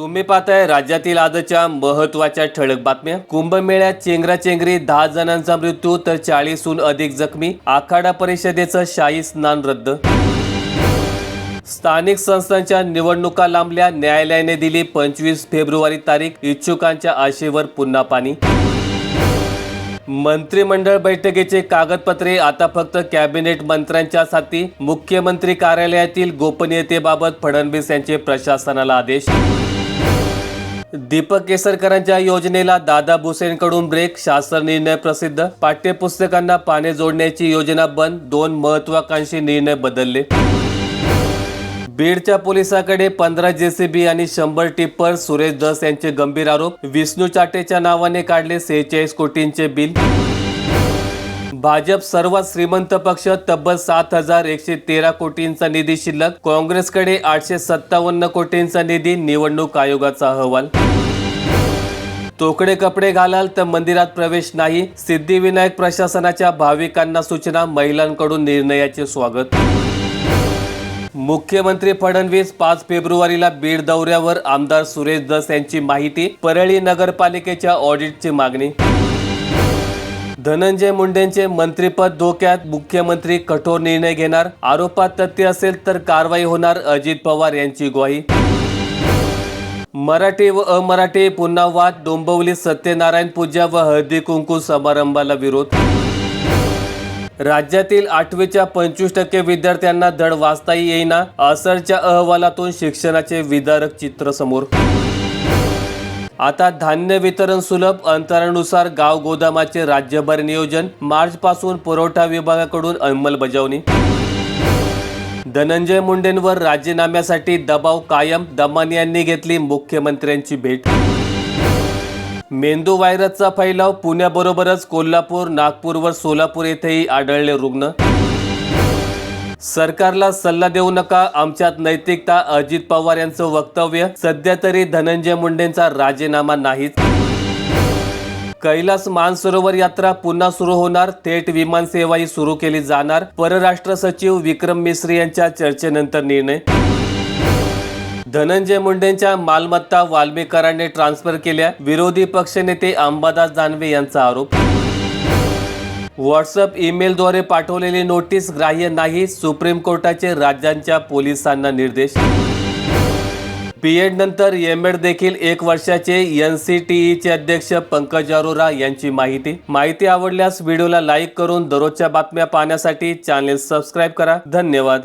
तुम्ही पाहताय राज्यातील आजच्या महत्त्वाच्या ठळक बातम्या. कुंभमेळ्यात चेंगराचेंगरी दहा जणांचा मृत्यू तर चाळीसहून अधिक जखमी. आखाडा परिषदेचं शाही स्नान रद्द. स्थानिक संस्थांच्या निवडणुका लांबल्या. न्यायालयाने दिली पंचवीस फेब्रुवारी तारीख. इच्छुकांच्या आशेवर पुन्हा पाणी. मंत्रिमंडळ बैठकीचे कागदपत्रे आता फक्त कॅबिनेट मंत्र्यांच्या हाती मुख्यमंत्री कार्यालयातील गोपनीयतेबाबत फडणवीस यांचे प्रशासनाला आदेश. दीपक केसरकरांच्या योजनेला दादा भुसेंकडून ब्रेक शासन निर्णय प्रसिद्ध. पाठ्यपुस्तकांना पाने जोडण्याची योजना बंद दोन महत्वाकांक्षी निर्णय बदलले. बीडच्या पोलिसाकडे पंधरा जेसीबी आणि शंभर टिप्पर सुरेश दस यांचे गंभीर आरोप. विष्णू चाटेच्या नावाने काढले सेहेचाळीस कोटींचे बिल. भाजप सर्वात श्रीमंत पक्ष तब्बल सात हजार एकशे तेरा कोटींचा निधी शिल्लक. काँग्रेसकडे आठशे सत्तावन्न कोटींचा निधी निवडणूक आयोगाचा अहवाल. तोकडे कपडे घालाल तर मंदिरात प्रवेश नाही. सिद्धिविनायक प्रशासनाच्या भाविकांना सूचना महिलांकडून निर्णयाचे स्वागत. मुख्यमंत्री फडणवीस पाच फेब्रुवारीला बीड दौऱ्यावर आमदार सुरेश दस यांची माहिती परळी नगरपालिकेच्या ऑडिटची मागणी. धनंजय मुंडेंचे मंत्रिपद धोक्यात मुख्यमंत्री कठोर निर्णय घेणार. आरोपात तथ्य असेल तर कारवाई होणार अजित पवार यांची ग्वाही. मराठी व अमराठी पुन्हा वाद डोंबवली सत्यनारायण पूजा व हळदी कुंकू समारंभाला विरोध. राज्यातील आठवीच्या पंचवीस टक्के विद्यार्थ्यांना धड वाचताही येईना असरच्या अहवालातून शिक्षणाचे विदारक चित्र समोर. आता धान्य वितरण सुलभ अंतरानुसार गाव गोदामाचे राज्यभर नियोजन. मार्च पासून पुरवठा विभागाकडून अंमलबजावणी. धनंजय मुंडेंवर राजीनाम्यासाठी दबाव कायम. दमान यांनी घेतली मुख्यमंत्र्यांची भेट. मेंदू व्हायरसचा फैलाव पुण्याबरोबरच कोल्हापूर नागपूर व सोलापूर येथेही आढळले रुग्ण. सरकारला सल्ला देऊ नका. आमच्यात नैतिकता अजित पवार यांचं वक्तव्य सध्या तरी धनंजय मुंडेंचा राजीनामा नाहीच. कैलास मानसरोवर यात्रा पुन्हा सुरू होणार. थेट विमान सेवाही सुरू केली जाणार. परराष्ट्र सचिव विक्रम मिश्री यांच्या चर्चेनंतर निर्णय. धनंजय मुंडेंच्या मालमत्ता वाल्मीकरांनी ट्रान्सफर केल्या. विरोधी पक्षनेते अंबादास दानवे यांचा आरोप. व्हॉट्सअप ईमेलद्वारे पाठवलेली नोटीस ग्राह्य नाही सुप्रीम कोर्टाचे राज्यांच्या पोलिसांना निर्देश. बी एड नंतर एम एड देखील एक वर्षाचे एन सी टी ईचे अध्यक्ष पंकज अरोरा यांची माहिती. माहिती आवडल्यास व्हिडिओला लाईक करून दररोजच्या बातम्या पाहण्यासाठी चॅनेल सबस्क्राईब करा. धन्यवाद.